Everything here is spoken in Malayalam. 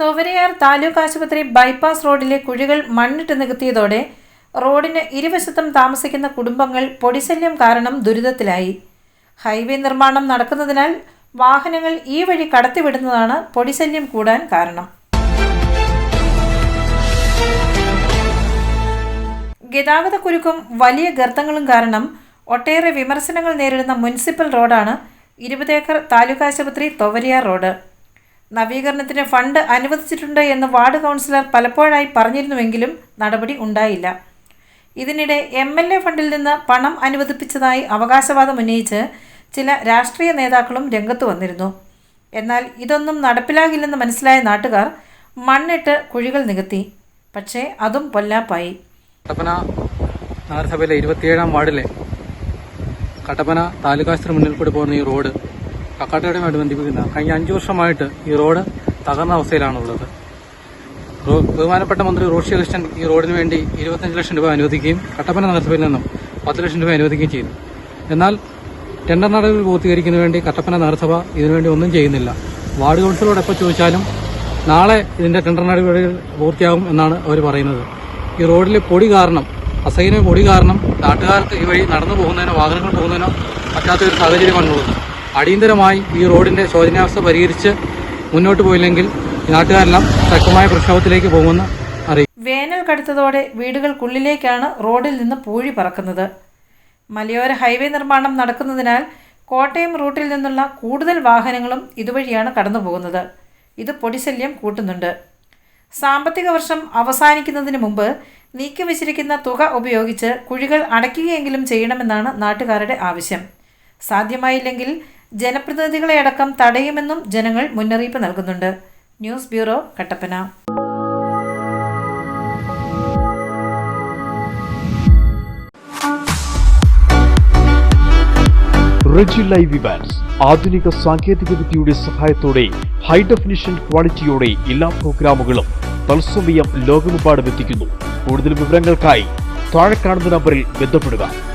തൊവരയാർ താലൂക്ക് ആശുപത്രി ബൈപ്പാസ് റോഡിലെ കുഴികൾ മണ്ണിട്ട് നികത്തിയതോടെ റോഡിന് ഇരുവശത്തും താമസിക്കുന്ന കുടുംബങ്ങൾ പൊടിശല്യം കാരണം ദുരിതത്തിലായി. ഹൈവേ നിർമ്മാണം നടക്കുന്നതിനാൽ വാഹനങ്ങൾ ഈ വഴി കടത്തിവിടുന്നതാണ് പൊടിശല്യം കൂടാൻ കാരണം. ഗതാഗതക്കുരുക്കും വലിയ ഗർത്തങ്ങളും കാരണം ഒട്ടേറെ വിമർശനങ്ങൾ നേരിടുന്ന മുനിസിപ്പൽ റോഡാണ് ഇരുപതേക്കർ താലൂക്ക് ആശുപത്രി തൊവരിയാർ റോഡ്. നവീകരണത്തിന് ഫണ്ട് അനുവദിച്ചിട്ടുണ്ട് എന്ന് വാർഡ് കൗൺസിലർ പലപ്പോഴായി പറഞ്ഞിരുന്നുവെങ്കിലും നടപടി ഉണ്ടായില്ല. ഇതിനിടെ എം എൽ എ ഫണ്ടിൽ നിന്ന് പണം അനുവദിപ്പിച്ചതായി അവകാശവാദം ഉന്നയിച്ച് ചില രാഷ്ട്രീയ നേതാക്കളും രംഗത്ത് വന്നിരുന്നു. എന്നാൽ ഇതൊന്നും നടപ്പിലാകില്ലെന്ന് മനസ്സിലായ നാട്ടുകാർ മണ്ണിട്ട് കുഴികൾ നികത്തി. പക്ഷേ അതും പൊല്ലാപ്പായി. കട്ടപ്പന നഗരസഭയിലെ ഇരുപത്തിയേഴാം വാർഡിലെ കട്ടപ്പന താലൂക്കാശുപത്രി മുന്നിൽ കൂടി പോകുന്ന ഈ റോഡ് കക്കാട്ടയുടെയുമായിട്ട് ബന്ധിപ്പിക്കുന്ന കഴിഞ്ഞ അഞ്ചു വർഷമായിട്ട് ഈ റോഡ് തകർന്ന അവസ്ഥയിലാണുള്ളത്. ബഹുമാനപ്പെട്ട മന്ത്രി റോഷി കൃഷ്ണൻ ഈ റോഡിന് വേണ്ടി ഇരുപത്തഞ്ച് ലക്ഷം രൂപ അനുവദിക്കുകയും കട്ടപ്പന നഗരസഭയിൽ നിന്നും പത്ത് ലക്ഷം രൂപ അനുവദിക്കുകയും ചെയ്തു. എന്നാൽ ടെൻഡർ നടപടി പൂർത്തീകരിക്കുന്നതിന് വേണ്ടി കട്ടപ്പന നഗരസഭ ഇതിനുവേണ്ടി ഒന്നും ചെയ്യുന്നില്ല. വാർഡ് കൗൺസിലോട് എപ്പോൾ ചോദിച്ചാലും നാളെ ഇതിന്റെ ടെൻഡർ നടപടികൾ പൂർത്തിയാകും എന്നാണ് അവർ പറയുന്നത്. ഈ റോഡിലെ പൊടി കാരണം അസൈന പൊടി കാരണം നാട്ടുകാർക്ക് ഈ വഴി നടന്നു പോകുന്നതിനോ വാഹനങ്ങൾ പോകുന്നതിനോ പറ്റാത്ത ഒരു സാഹചര്യമാണുള്ളത്. അടിയന്തരമായി ഈ റോഡിന്റെ ശോചനാവസ്ഥ പരിഹരിച്ച് മുന്നോട്ട് പോയില്ലെങ്കിൽ നാട്ടുകാരെല്ലാം ശക്തമായ പ്രക്ഷോഭത്തിലേക്ക് പോകുമെന്ന് അറിയിക്കും വേനൽ കടുത്തതോടെ വീടുകൾക്കുള്ളിലേക്കാണ് റോഡിൽ നിന്ന് പൂഴി പറക്കുന്നത്. മലയോര ഹൈവേ നിർമ്മാണം നടക്കുന്നതിനാൽ കോട്ടയം റൂട്ടിൽ നിന്നുള്ള കൂടുതൽ വാഹനങ്ങളും ഇതുവഴിയാണ് കടന്നുപോകുന്നത്. ഇത് പൊടിശല്യം കൂട്ടുന്നുണ്ട്. സാമ്പത്തിക വർഷം അവസാനിക്കുന്നതിന് മുമ്പ് നീക്കി വെച്ചിരിക്കുന്ന തുക ഉപയോഗിച്ച് കുഴികൾ അടയ്ക്കുകയെങ്കിലും ചെയ്യണമെന്നാണ് നാട്ടുകാരുടെ ആവശ്യം. സാധ്യമായില്ലെങ്കിൽ ജനപ്രതിനിധികളെ അടക്കം തടയുമെന്നും ജനങ്ങൾ മുന്നറിയിപ്പ് നൽകുന്നുണ്ട്. News bureau Kattappana. Reji live Evans ആധുനിക സാങ്കേതിക വിദ്യയുടെ സഹായത്തോടെ ഹൈ ഡെഫിനിഷൻ ക്വാളിറ്റിയോടെ എല്ലാ പ്രോഗ്രാമുകളും തത്സമയം ലോകമെമ്പാടും എത്തിക്കുന്നു. കൂടുതൽ വിവരങ്ങൾക്കായി താഴെ കാണുന്ന നമ്പറിൽ ബന്ധപ്പെടുക.